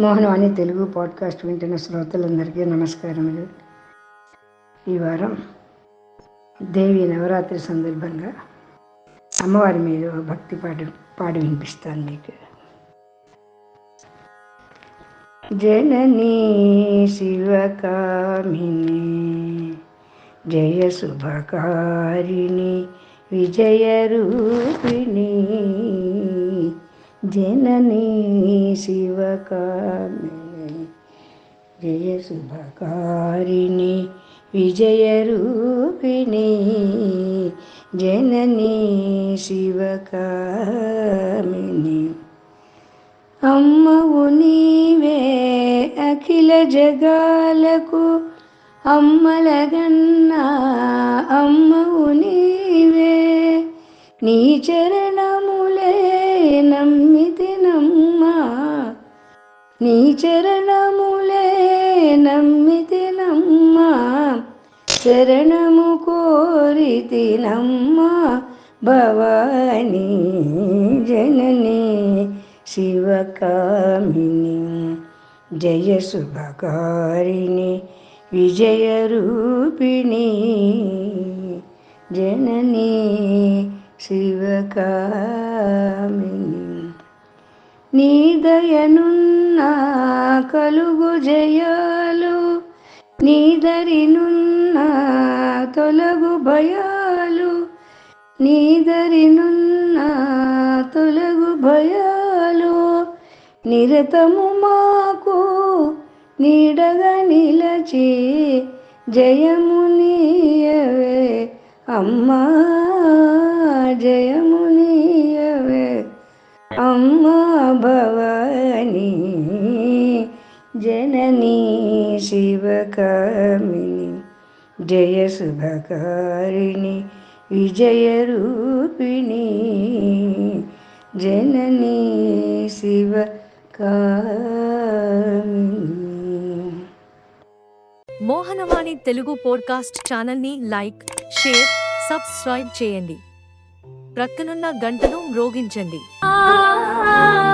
Mohanavani Telugu podcast వింటున్న శ్రోతలందరికీ నమస్కారములు. ఈ వారం దేవి నవరాత్రి సందర్భంగా అమ్మవారి మీద భక్తి పాట పాడి వినిపిస్తాను మీకు. జననీ శివకామిని జయ శుభకారిణి విజయ రూపిణి జననీ శివకామిని జయ శుభకారిణి విజయ రూపిణి జననీ శివకామిని అమ్మవు నీవే అఖిల జగాలకు అమ్మలగన్నా అమ్మవు నీవే నీ చరణములే నమ్మితినమ్మా నీ చరణములే నమ్మితినమ్మా శరణము కోరితినమ్మా భవాని జనని శివకామిని జయ శుభకారిణి విజయ రూపిణి జనని శివకామిని. నీ దయనున్న కలుగు జయాలు నీ దరినున్న తొలగు భయాలు నీ దరినున్న తొలగు భయాలు. నిరతము మాకు నీడగా నిలచి జయము నీయవే అమ్మా జయము నీయ అమ్మా భవాని జననీ శివకామిని జయ శుభకారిణి విజయ రూపిణి జననీ శివ మోహనవాణి తెలుగు పోడ్కాస్ట్ ఛానల్ని లైక్ షేర్ సబ్స్క్రైబ్ చేయండి. ప్రక్కనున్న గంటను మ్రోగించండి. మోహనవాణి